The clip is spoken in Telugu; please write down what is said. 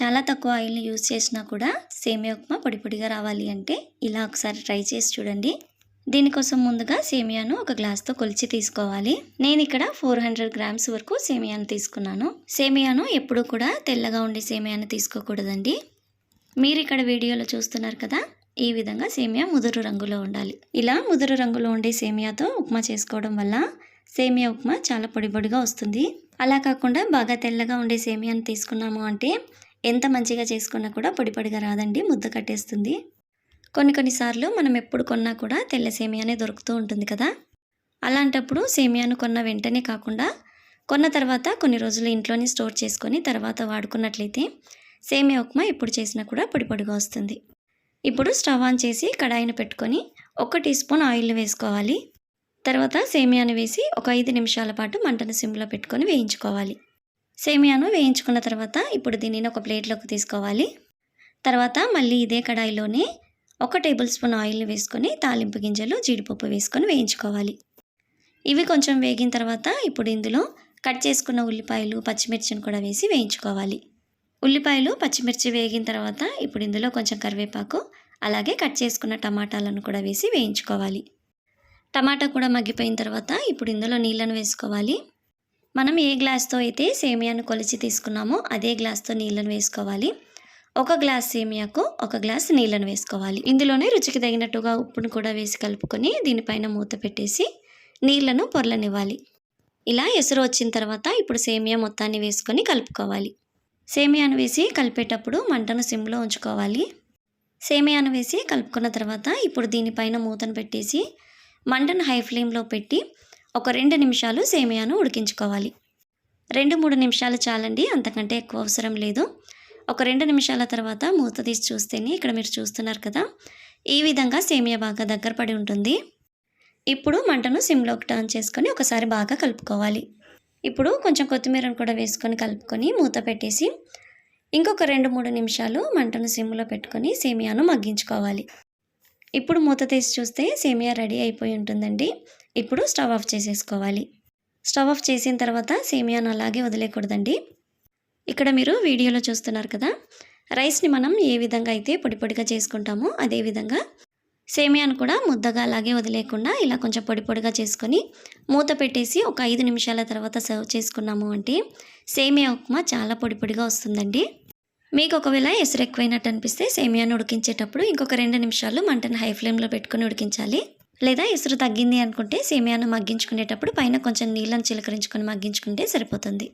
చాలా తక్కువ ఆయిల్ని యూజ్ చేసినా కూడా సేమియా ఉప్మా పొడి పొడిగా రావాలి అంటే ఇలా ఒకసారి ట్రై చేసి చూడండి. దీనికోసం ముందుగా సేమియాను ఒక గ్లాస్తో కొలిచి తీసుకోవాలి. నేను ఇక్కడ ఫోర్ హండ్రెడ్ గ్రామ్స్ వరకు సేమియాను తీసుకున్నాను. సేమియాను ఎప్పుడూ కూడా తెల్లగా ఉండే సేమియాను తీసుకోకూడదండి. మీరు ఇక్కడ వీడియోలో చూస్తున్నారు కదా ఈ విధంగా సేమియా ముదురు రంగులో ఉండాలి. ఇలా ముదురు రంగులో ఉండే సేమియాతో ఉప్మా చేసుకోవడం వల్ల సేమియా ఉప్మా చాలా పొడి పొడిగా వస్తుంది. అలా కాకుండా బాగా తెల్లగా ఉండే సేమియాను తీసుకున్నాము అంటే ఎంత మంచిగా చేసుకున్నా కూడా పొడి పొడిగా రాదండి ముద్ద కట్టేస్తుంది. కొన్ని కొన్నిసార్లు మనం ఎప్పుడు కొన్నా కూడా తెల్ల సేమియానే దొరుకుతూ ఉంటుంది కదా. అలాంటప్పుడు సేమియాను కొన్న వెంటనే కాకుండా కొన్న తర్వాత కొన్ని రోజులు ఇంట్లోనే స్టోర్ చేసుకొని తర్వాత వాడుకున్నట్లయితే సేమియా ఉప్మా ఎప్పుడు చేసినా కూడా పొడి పొడిగా వస్తుంది. ఇప్పుడు స్టవ్ ఆన్ చేసి కడాయిని పెట్టుకొని ఒక టీ స్పూన్ ఆయిల్ వేసుకోవాలి. తర్వాత సేమియాను వేసి ఒక ఐదు నిమిషాల పాటు మంటను సిమ్లో పెట్టుకొని వేయించుకోవాలి. సేమియాను వేయించుకున్న తర్వాత ఇప్పుడు దీనిని ఒక ప్లేట్లోకి తీసుకోవాలి. తర్వాత మళ్ళీ ఇదే కడాయిలోనే ఒక టేబుల్ స్పూన్ ఆయిల్ని వేసుకొని తాలింపు గింజలు జీడిపప్పు వేసుకొని వేయించుకోవాలి. ఇవి కొంచెం వేగిన తర్వాత ఇప్పుడు ఇందులో కట్ చేసుకున్న ఉల్లిపాయలు పచ్చిమిర్చిని కూడా వేసి వేయించుకోవాలి. ఉల్లిపాయలు పచ్చిమిర్చి వేగిన తర్వాత ఇప్పుడు ఇందులో కొంచెం కరివేపాకు అలాగే కట్ చేసుకున్న టమాటాలను కూడా వేసి వేయించుకోవాలి. టమాటా కూడా మగ్గిపోయిన తర్వాత ఇప్పుడు ఇందులో నీళ్ళను వేసుకోవాలి. మనం ఏ గ్లాస్తో అయితే సేమియాను కొలిచి తీసుకున్నామో అదే గ్లాస్తో నీళ్ళను వేసుకోవాలి. ఒక గ్లాస్ సేమియాకు ఒక గ్లాస్ నీళ్ళను వేసుకోవాలి. ఇందులోనే రుచికి తగినట్టుగా ఉప్పును కూడా వేసి కలుపుకొని దీనిపైన మూత పెట్టేసి నీళ్ళను పొరలనివ్వాలి. ఇలా ఎసురు వచ్చిన తర్వాత ఇప్పుడు సేమియా మొత్తాన్ని వేసుకొని కలుపుకోవాలి. సేమియాను వేసి కలిపేటప్పుడు మంటను సిమ్లో ఉంచుకోవాలి. సేమియాను వేసి కలుపుకున్న తర్వాత ఇప్పుడు దీనిపైన మూతను పెట్టేసి మంటను హై ఫ్లేమ్లో పెట్టి ఒక రెండు నిమిషాలు సేమియాను ఉడికించుకోవాలి. రెండు మూడు నిమిషాలు చాలండి అంతకంటే ఎక్కువ అవసరం లేదు. ఒక రెండు నిమిషాల తర్వాత మూత తీసి చూస్తేనే ఇక్కడ మీరు చూస్తున్నారు కదా. ఈ విధంగా సేమియా బాగా దగ్గర పడి ఉంటుంది. ఇప్పుడు మంటను సిమ్లోకి టర్న్ చేసుకొని ఒకసారి బాగా కలుపుకోవాలి. ఇప్పుడు కొంచెం కొత్తిమీరను కూడా వేసుకొని కలుపుకొని మూత పెట్టేసి ఇంకొక రెండు మూడు నిమిషాలు మంటను సిమ్లో పెట్టుకొని సేమియాను మగ్గించుకోవాలి. ఇప్పుడు మూత తీసి చూస్తే సేమియా రెడీ అయిపోయి ఉంటుందండి. ఇప్పుడు స్టవ్ ఆఫ్ చేసేసుకోవాలి. స్టవ్ ఆఫ్ చేసిన తర్వాత సేమియాను అలాగే వదిలేయకూడదండి. ఇక్కడ మీరు వీడియోలో చూస్తున్నారు కదా రైస్ని మనం ఏ విధంగా అయితే పొడి పొడిగా చేసుకుంటామో అదే విధంగా సేమియాను కూడా ముద్దగా అలాగే వదిలేకుండా ఇలా కొంచెం పొడి పొడిగా చేసుకొని మూత పెట్టేసి ఒక ఐదు నిమిషాల తర్వాత సర్వ్ చేసుకున్నాము అంటే సేమియా ఉప్మా చాలా పొడి పొడిగా వస్తుందండి. మీకు ఒకవేళ ఎసురు ఎక్కువైనట్టు అనిపిస్తే సేమియాను ఉడికించేటప్పుడు ఇంకొక రెండు నిమిషాలు మంటను హై ఫ్లేమ్లో పెట్టుకొని ఉడికించాలి. లేదా ఎసురు తగ్గింది అనుకుంటే సేమియాను మగ్గించుకునేటప్పుడు పైన కొంచెం నీళ్ళని చిలకరించుకొని మగ్గించుకుంటే సరిపోతుంది.